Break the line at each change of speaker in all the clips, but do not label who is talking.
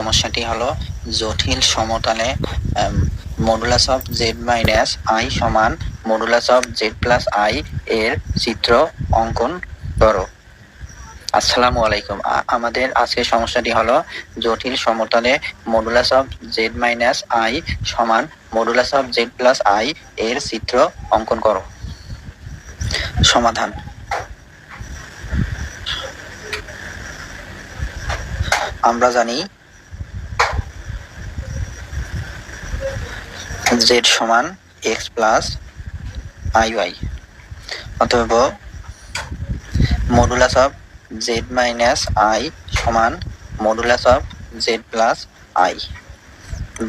সমস্যাটি হলো জটিল সমতলে modulus of Z minus I সমান modulus of Z plus I এর চিত্র অঙ্কন করো। আসসালামু আলাইকুম। আমাদের আজকের সমস্যাটি হলো জটিল সমতলে modulus of Z minus I সমান modulus of Z plus I এর চিত্র অঙ্কন করো। সমাধান। আমরা জানি জেড সমান এক্স প্লাস আই ওয়াই অতএব modulus of Z minus I সমান modulus of Z plus I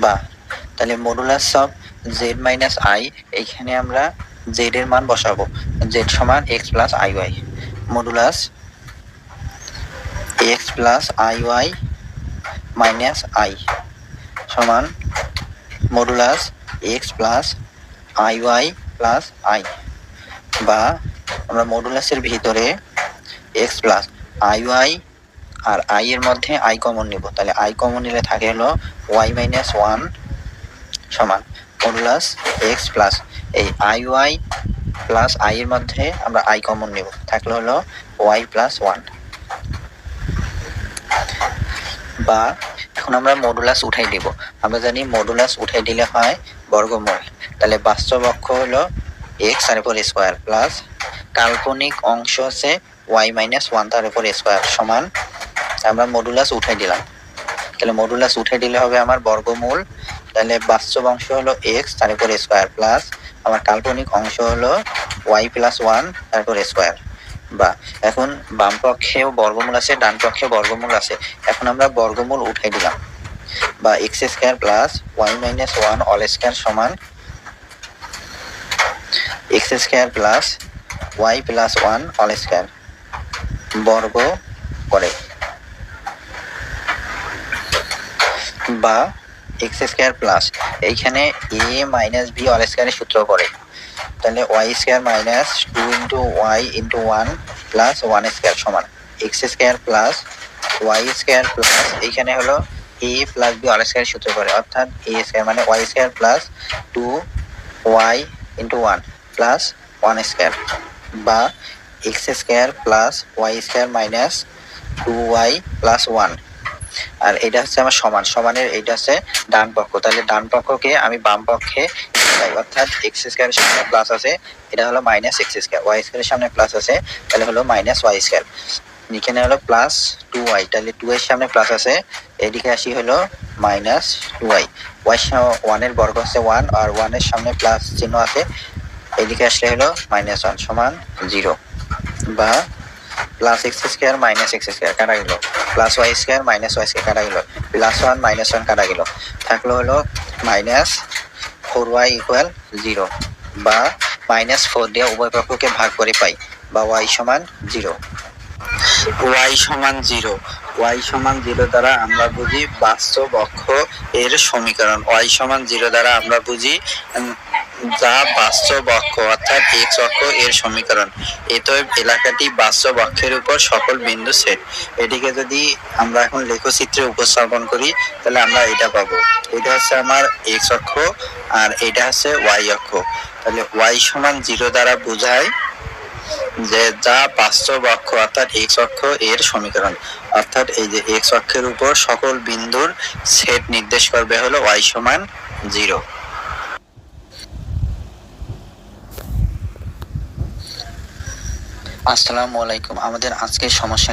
বা তাহলে modulus of Z minus I এইখানে আমরা জেড এর মান বসাবো জেড সমান X plus I Y modulus X plus I Y minus I সমান modulus X plus I Y plus I বা আমরা মডুলাসের ভিতরে এক্স প্লাস আই ওয়াই আর আই এর মধ্যে আই কমন নিব। তাহলে আই কমন নিলে থাকে হলো ওয়াই মাইনাস ওয়ান সমান মডুলাস এক্স প্লাস এই আই ওয়াই প্লাস আই এর মধ্যে আমরা আই কমন নিব। থাকলে হলো ওয়াই প্লাস ওয়ান বা এখন আমরা মডুলাস উঠাই দিব। আমরা জানি মডুলাস উঠাই দিলে হয় বর্গমূল। তাহলে বাস্তব অক্ষ হলো এক্স তার উপর স্কোয়ার প্লাস কাল্পনিক অংশ হচ্ছে ওয়াই মাইনাস ওয়ান তার উপর স্কোয়ার সমান। আমরা মডুলাস উঠাই দিলাম। তাহলে মডুলাস উঠে দিলে হবে আমার বর্গমূল। তাহলে বাস্তব অংশ হলো এক্স তার উপর স্কোয়ার প্লাস আমার কাল্পনিক অংশ হলো ওয়াই প্লাস ওয়ান তারপর স্কোয়ার বা এখন বাম পক্ষেও বর্গমূল আছে, ডান পক্ষে বর্গমূল আছে। এখন আমরা বর্গমূল উঠাই দিলাম। বা X square plus Y minus one all square সমান X square plus Y plus one all square বর্গ করে। বা এক্স স্কোয়ার প্লাস এইখানে এ মাইনাস বি অল স্কোয়ারের সূত্র করে। তাহলে Y square minus two into Y into one plus one square সমান। X square plus Y square plus এইখানে হলো A plus B all square সূত্র করে। অর্থাৎ এ স্কোয়ার মানে Y square plus two Y into one plus one square বা X square plus Y square minus two Y plus one আর এটা হচ্ছে আমার সমান। সমানের এইটা হচ্ছে ডান পক্ষ। তাহলে ডান পক্ষকে আমি বাম পক্ষে যাই অর্থাৎ এক্স স্কোয়ারের সামনে প্লাস আছে? এটা হলো মাইনাস এক্স স্কোয়ার ওয়াই স্কোয়ারের সামনে প্লাস আছে, তাহলে হলো মাইনাস ওয়াই স্কোয়ার এখানে হলো প্লাস টু ওয়াই তাহলে টু সামনে প্লাস আছে, এদিকে আসি হলো মাইনাস টু ওয়াই ওয়াই ওয়ানের বর্গ হচ্ছে ওয়ান আর ওয়ানের সামনে প্লাস চিহ্ন আছে, এদিকে আসলে হলো মাইনাস ওয়ান সমান জিরো বা plus x square minus x square কাটা plus y square minus y square কাটা গেল। প্লাস ওয়ান মাইনাস ওয়ান কাটা গেল। থাকল হলো minus four y equal zero বা মাইনাস ফোর দিয়ে উভয় পক্ষকে ভাগ করে পাই বা ওয়াই সমান জিরো ওয়াই সমান জিরো ওয়াই সমান জিরো দ্বারা আমরা বুঝি বাস্তব অক্ষ এর সমীকরণ। ওয়াই সমান জিরো দ্বারা আমরা বুঝি যা বাস্তব অক্ষ, অর্থাৎ এক্স অক্ষ এর সমীকরণ। এতএব এলাকাটি বাস্তব অক্ষের উপর সকল বিন্দু সেট এটিকে যদি আমরা এখন লেখচিত্রে উপস্থাপন করি, তাহলে আমরা এটা পাবো। এটা হচ্ছে আমার এক্স অক্ষ আর এটা হচ্ছে ওয়াই অক্ষ। তাহলে ওয়াই সমান জিরো দ্বারা বোঝায় যে যা বাস্তব অক্ষ অর্থাৎ এক্স অক্ষ এর সমীকরণ। অর্থাৎ এই যে এক্স অক্ষের উপর সকল বিন্দুর সেট নির্দেশ করবে হলো ওয়াই সমান জিরো আসসালামু আলাইকুম। আমাদের আজকের সমস্যা